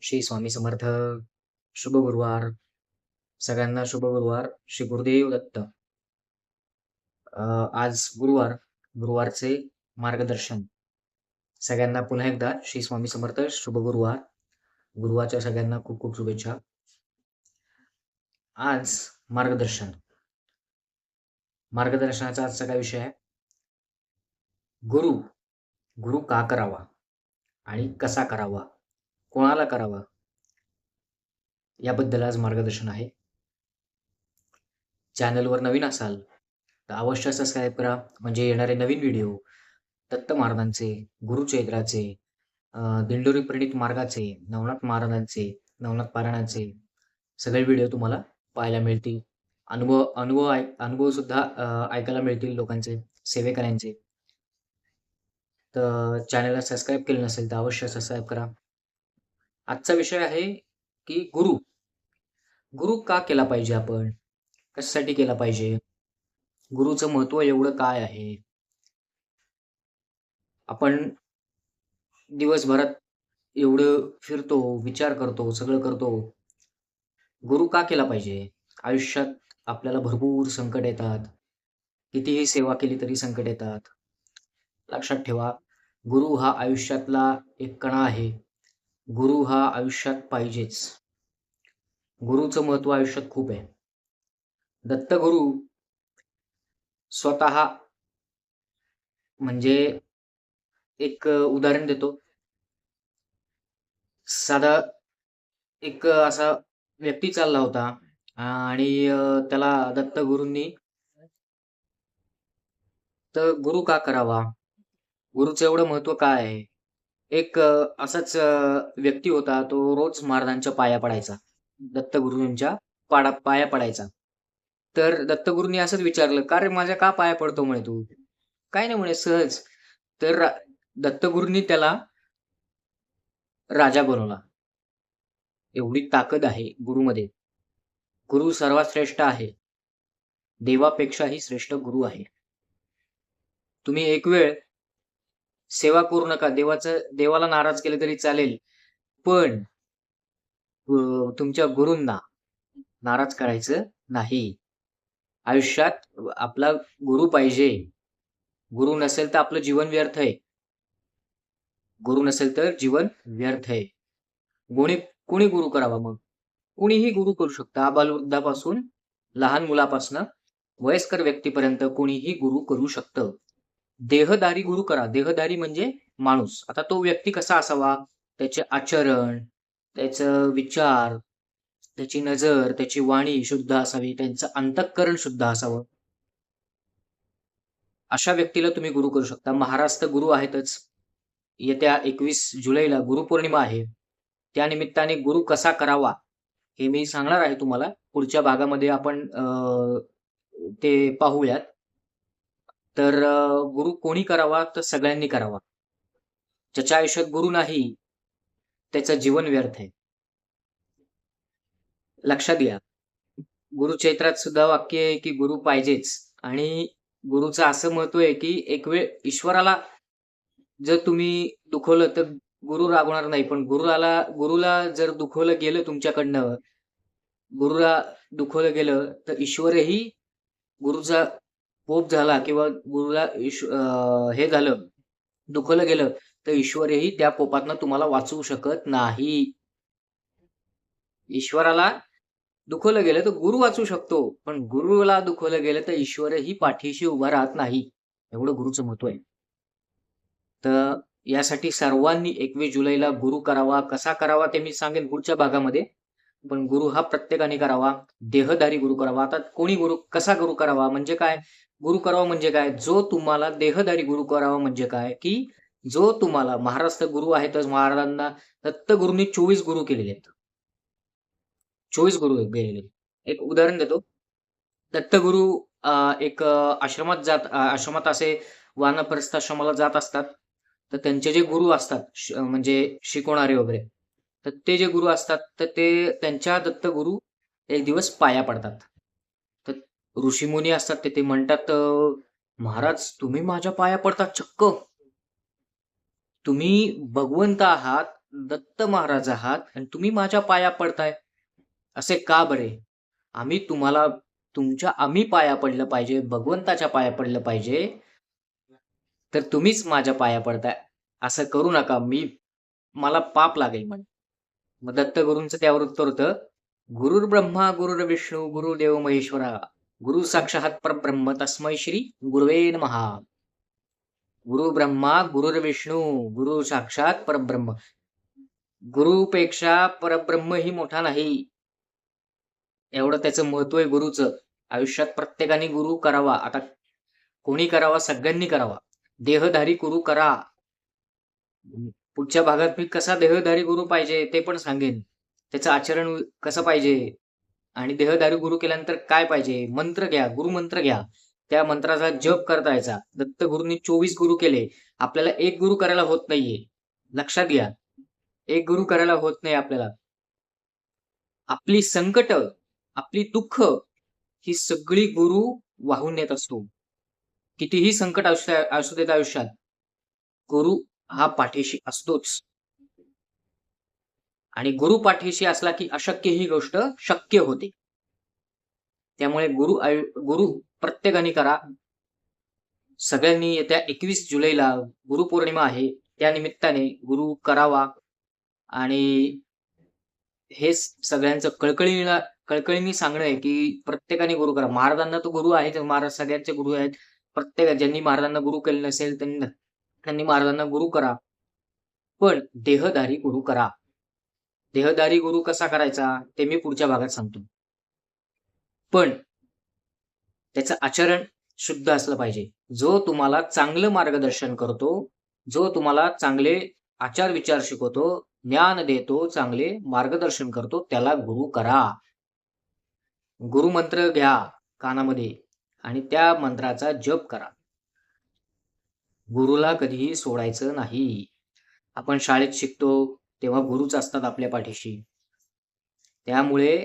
श्री स्वामी समर्थ. शुभ गुरुवार. सगळ्यांना शुभ गुरुवार. श्री गुरुदेव दत्त. आज गुरुवार. गुरुवारचे मार्गदर्शन. सगळ्यांना पुन्हा एकदा श्री स्वामी समर्थ. शुभ गुरुवार. गुरुवारच्या सगळ्यांना खूप खूप शुभेच्छा. आज मार्गदर्शन. मार्गदर्शनाचा आजचा काय विषय आहे? गुरु. गुरु का करावा? आणि कसा करावा? कोणाला करावा? याबद्दल आज मार्गदर्शन आहे. चॅनलवर नवीन असाल तर अवश्य सबस्क्राईब करा. म्हणजे येणारे नवीन व्हिडिओ दत्त महाराजांचे गुरुचैत्राचे दिंडोरी प्रणित मार्गाचे नवनाथ महाराजांचे नवनाथ पारायणाचे सगळे व्हिडिओ तुम्हाला पाहायला मिळतील. अनुभव अनुभव ऐक अनुभव सुद्धा ऐकायला मिळतील लोकांचे सेवेकऱ्यांचे. तर चॅनलला सबस्क्राईब केलं नसेल तर अवश्य सबस्क्राईब करा. आजचा विषय आहे की गुरु. गुरु का केला पाहिजे आपण? कशासाठी केला पाहिजे? गुरुचं महत्त्व एवढं काय आहे? आपण दिवसभरात एवढं फिरतो विचार करतो सगळं करतो. गुरु का केला पाहिजे? आयुष्यात आपल्याला भरपूर संकट येतात. कितीही सेवा केली तरी संकट येतात. लक्षात ठेवा गुरु हा आयुष्यातला एक कणा आहे. गुरु हा आयुष्यात पाहिजेच. गुरुचं महत्त्व आयुष्यात खूप आहे. दत्तगुरु स्वतः म्हणजे एक उदाहरण देतो. साधा एक असा व्यक्ती चालला होता आणि त्याला दत्तगुरूंनी तर गुरु का करावा? गुरुचं एवढं महत्त्व काय आहे? एक असाच व्यक्ती होता तो रोज महाराजांच्या पाया पडायचा. दत्तगुरूंच्या पाडा पाया पडायचा. तर दत्तगुरूंनी असंच विचारलं का रे माझ्या का पाया पडतो? म्हणे तू. काय नाही म्हणे सहज. तर दत्तगुरूंनी त्याला राजा बनवला. एवढी ताकद आहे गुरुमध्ये. गुरु सर्वात श्रेष्ठ आहे. देवापेक्षाही श्रेष्ठ गुरु आहे. तुम्ही एक वेळ सेवा करू नका देवाचं देवाला नाराज केले तरी चालेल. पण तुमच्या गुरूंना नाराज करायचं नाही. आयुष्यात आपला गुरु पाहिजे. गुरु नसेल तर आपलं जीवन व्यर्थ आहे. गुरु नसेल तर जीवन व्यर्थ आहे. कोणी कोणी गुरु करावा मग? कोणीही गुरु करू शकतं. आबालवृद्धापासून लहान मुलापासून वयस्कर व्यक्तीपर्यंत कोणीही गुरु करू शकतं. देहदारी गुरु करा. देहदारी म्हणजे माणूस. आता तो व्यक्ती कसा असावा? त्याचे आचरण त्याचं विचार त्याची नजर त्याची वाणी शुद्ध असावी त्यांचं अंतःकरण शुद्ध असावं. अशा व्यक्तीला तुम्ही गुरु करू शकता. महाराष्ट्र गुरु आहेतच. येत्या एकवीस जुलैला गुरुपौर्णिमा आहे. त्या निमित्ताने गुरु कसा करावा हे मी सांगणार आहे तुम्हाला. पुढच्या भागामध्ये आपण अं, ते पाहूयात. तर गुरु कोणी करावा तर सगळ्यांनी करावा. ज्याच्या आयुष्यात गुरु नाही त्याचं जीवन व्यर्थ आहे. लक्षात घ्या. गुरुचैत्रात सुद्धा वाक्य आहे की गुरु पाहिजेच. आणि गुरुचं असं महत्त्व आहे की एक वेळ ईश्वराला जर तुम्ही दुखवलं तर गुरु रागवणार नाही. पण गुरुला गुरुला जर दुखवलं गेलं तुमच्याकडनं गुरुला दुखवलं गेलं तर ईश्वरही गुरुचा कोप झाला किंवा गुरुला हे झालं दुखवलं गेलं तर ईश्वरही त्या कोपातनं तुम्हाला वाचवू शकत नाही. ईश्वराला दुखवलं गेलं तर गुरु वाचू शकतो पण गुरुला दुखवलं गेलं तर ईश्वरही पाठीशी उभा राहत नाही. एवढं गुरुचं महत्त्व आहे. तर यासाठी सर्वांनी एकवीस जुलैला गुरु करावा. कसा करावा ते मी सांगेन पुढच्या भागामध्ये. पण गुरु हा प्रत्येकाने करावा. देहदारी गुरु करावा. आता कोणी गुरु कसा गुरु करावा? म्हणजे काय? गुरु करावा म्हणजे काय? जो तुम्हाला देहदारी गुरु करावा म्हणजे काय? की जो तुम्हाला महाराष्ट्र गुरु आहेतच महाराजांना दत्तगुरुनी चोवीस गुरु केलेले आहेत. चोवीस गुरु गेलेले एक उदाहरण देतो. दत्तगुरु एक आश्रमात जात आश्रमात असे वानप्रस्थ आश्रमाला जात असतात. तर त्यांचे जे गुरु असतात म्हणजे शिकवणारे वगैरे तर ते जे गुरु असतात तर ते त्यांच्या दत्तगुरु एक दिवस पाया पडतात. ऋषीमुनी असतात ते ते म्हणतात महाराज तुम्ही माझ्या पाया पडतात चक्क. तुम्ही भगवंत आहात दत्त महाराज आहात आणि तुम्ही माझ्या पाया पडताय. असे का बरे? आम्ही तुम्हाला तुमच्या आम्ही पाया पडलं पाहिजे भगवंताच्या पाया पडलं पाहिजे. तर तुम्हीच माझ्या पाया पडताय. असं करू नका मी मला पाप लागेल म्हण मग दत्तगुरूंचं त्यावर उत्तर होतं गुरुर्ब्रह्मा ब्रह्मा विष्णू गुरुदेव महेश्वरा गुरु साक्षात परब्रह्म तस्मै श्री गुरुवे महा गुरु ब्रह्मा गुरुर्विष्णू गुरु साक्षात परब्रह्म गुरुपेक्षा परब्रह्म ही मोठा नाही. एवढं त्याचं महत्त्व आहे गुरुचं. आयुष्यात प्रत्येकाने गुरु करावा. आता कोणी करावा? सगळ्यांनी करावा. देहधारी गुरु करा. पुढच्या भागात मी कसा देहधारी गुरु पाहिजे ते पण सांगेन. त्याचं आचरण कसं पाहिजे? आणि देहदारू गुरु केल्यानंतर काय पाहिजे? मंत्र घ्या गुरुमंत्र घ्या. त्या मंत्राचा जप करता यायचा. दत्त गुरुंनी चोवीस गुरु केले. आपल्याला एक गुरु करायला होत नाहीये. लक्षात घ्या. एक गुरु करायला होत नाही आपल्याला. आपली संकट आपली दुःख ही सगळी गुरु वाहून येत असतो. कितीही संकट असू देत आयुष्यात गुरु हा पाठीशी असतोच. आणि गुरु पाठीशी असला की अशक्य ही गोष्ट शक्य होते. त्यामुळे गुरु गुरु प्रत्येकाने करा. सगळ्यांनी येत्या एकवीस जुलैला गुरुपौर्णिमा आहे. त्या निमित्ताने गुरु करावा. आणि हे सगळ्यांचं कळकळीला कळकळीने सांगणं आहे की प्रत्येकाने गुरु करा. महाराजांना तो गुरु आहे महाराज सगळ्यांचे गुरु आहेत. प्रत्येक ज्यांनी महाराजांना गुरु केले नसेल त्यांनी महाराजांना गुरु करा. पण देहधारी गुरु करा. देहदारी गुरु कसा करायचा ते मी पुढच्या भागात सांगतो. पण त्याचं आचरण शुद्ध असलं पाहिजे. जो तुम्हाला चांगलं मार्गदर्शन करतो जो तुम्हाला चांगले आचार विचार शिकवतो ज्ञान देतो चांगले मार्गदर्शन करतो त्याला गुरु करा. गुरु मंत्र घ्या कानामध्ये आणि त्या मंत्राचा जप करा. गुरुला कधीही सोडायचं नाही. आपण शाळेत शिकतो तेव्हा गुरुच असतात आपल्या पाठीशी. त्यामुळे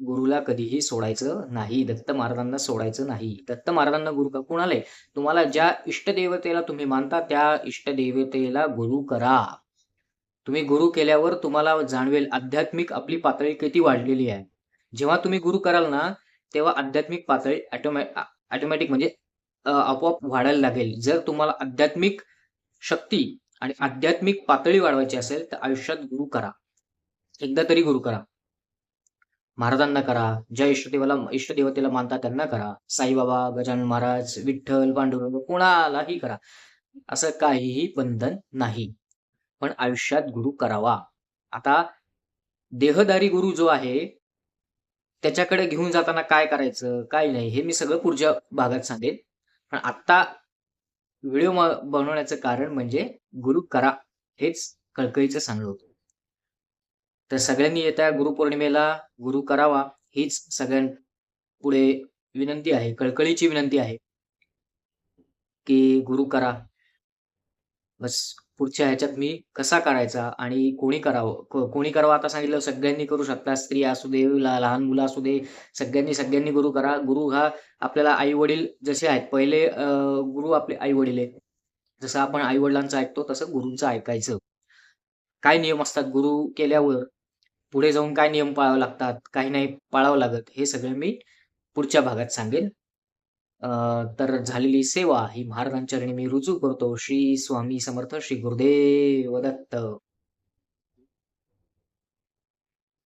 गुरुला कधीही सोडायचं नाही दत्त महाराजांना सोडायचं नाही. दत्त महाराजांना गुरु का? कुणाला तुम्हाला ज्या इष्टदेवतेला तुम्ही मानता त्या इष्टदेवतेला गुरु करा. तुम्ही गुरु केल्यावर तुम्हाला जाणवेल आध्यात्मिक आपली पातळी किती वाढलेली आहे. जेव्हा तुम्ही गुरु कराल ना तेव्हा आध्यात्मिक पातळी ऑटोमॅटिक म्हणजे आपोआप वाढायला लागेल. जर तुम्हाला आध्यात्मिक शक्ती आणि आध्यात्मिक पातळी वाढवायची असेल तर आयुष्यात गुरु करा. एकदा तरी गुरु करा. महाराजांना करा. ज्या इष्टदेवाला इष्टदेवतेला मानता त्यांना करा. साईबाबा गजानन महाराज विठ्ठल पांडुरंग कोणालाही करा. असं काहीही बंधन नाही. पण आयुष्यात गुरु करावा. आता देहदारी गुरु जो आहे त्याच्याकडे घेऊन जाताना काय करायचं काय नाही हे मी सगळं पुढच्या भागात सांगेन. पण आता व्हिडिओ बनवण्याचं कारण म्हणजे गुरु करा हेच कळकळीचं सांगलं होतं. तर सगळ्यांनी येत्या गुरुपौर्णिमेला गुरु करावा हीच सगळ्यां पुढे विनंती आहे कळकळीची विनंती आहे की गुरु करा. बस. पुढच्या ह्याच्यात मी कसा करायचा आणि कोणी करावं? कोणी करावं? आता सांगितलं सगळ्यांनी करू शकता स्त्री असू दे लहान मुलं असू दे सगळ्यांनी सगळ्यांनी गुरु करा. गुरु हा आपल्याला आई वडील जसे आहेत पहिले गुरु आपले आई वडील आहेत. जसं आपण आई वडिलांचं ऐकतो तसं गुरुंचं ऐकायचं. काय नियम असतात? गुरु केल्यावर पुढे जाऊन काय नियम पाळावे लागतात? काही नाही पाळावं लागत. हे सगळं मी पुढच्या भागात सांगेन. तर झालेली सेवा ही महाराजांच्या मी रुजू करतो. श्री स्वामी समर्थ श्री गुरुदेव दत्त.